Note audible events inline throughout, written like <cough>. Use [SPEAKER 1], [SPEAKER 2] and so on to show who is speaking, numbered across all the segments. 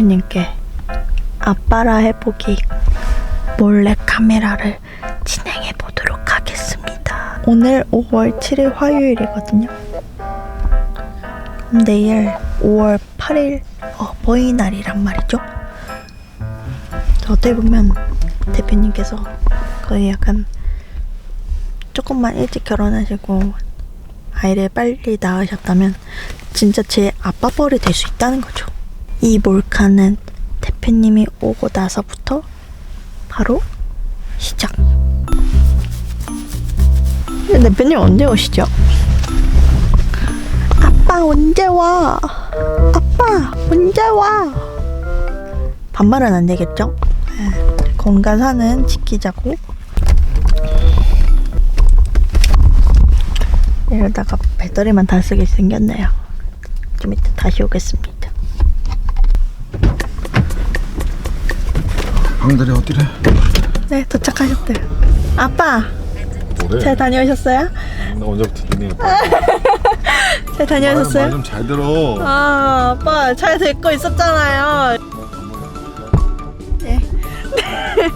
[SPEAKER 1] 대표님께 아빠라 해보기 몰래 카메라를 진행해 보도록 하겠습니다. 오늘 5월 7일 화요일이거든요. 내일 5월 8일 어버이날이란 말이죠. 어떻게 보면 대표님께서 거의 약간 조금만 일찍 결혼하시고 아이를 빨리 낳으셨다면 진짜 제 아빠뻘이 될 수 있다는 거죠. 이 몰카는 대표님이 오고 나서부터 바로 시작. 대표님 언제 오시죠? 아빠 언제 와? 아빠 언제 와? 반말은 안 되겠죠? 네, 공가사는 지키자고. 이러다가 배터리만 다 쓰게 생겼네요. 좀 이따 다시 오겠습니다.
[SPEAKER 2] 형들이 어디래?
[SPEAKER 1] 네, 도착하셨대요. 아빠,
[SPEAKER 2] 뭐래?
[SPEAKER 1] 잘 다녀오셨어요?
[SPEAKER 2] 나 언제부터 듣니? <laughs>
[SPEAKER 1] 잘 다녀오셨어요?
[SPEAKER 2] 말좀잘 들어.
[SPEAKER 1] 아, 아빠 잘 데리고 있었잖아요. 네. <laughs>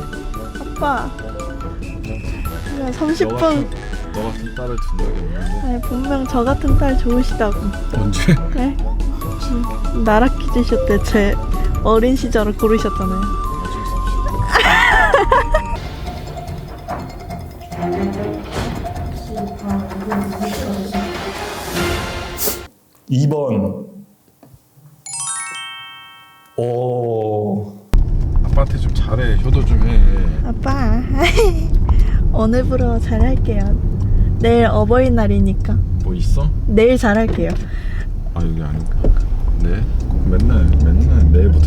[SPEAKER 1] 아빠. 그냥 30분.
[SPEAKER 2] 너 같은 딸을 둔 적이 없는데
[SPEAKER 1] 아니, 분명 저 같은 딸 좋으시다고.
[SPEAKER 2] 언제?
[SPEAKER 1] 네? 음, 나라 퀴즈쇼 때제 어린 시절을 고르셨잖아요.
[SPEAKER 3] 2번. 오.
[SPEAKER 2] 아빠한테 좀 잘해. 효도 좀 해.
[SPEAKER 1] 아빠, <laughs> 오늘부로 잘할게요. 내일 어버이날이니까.
[SPEAKER 2] 뭐 있어?
[SPEAKER 1] 내일 잘할게요.
[SPEAKER 2] 아 여기 아니고. 네? 꼭 맨날 맨날 매번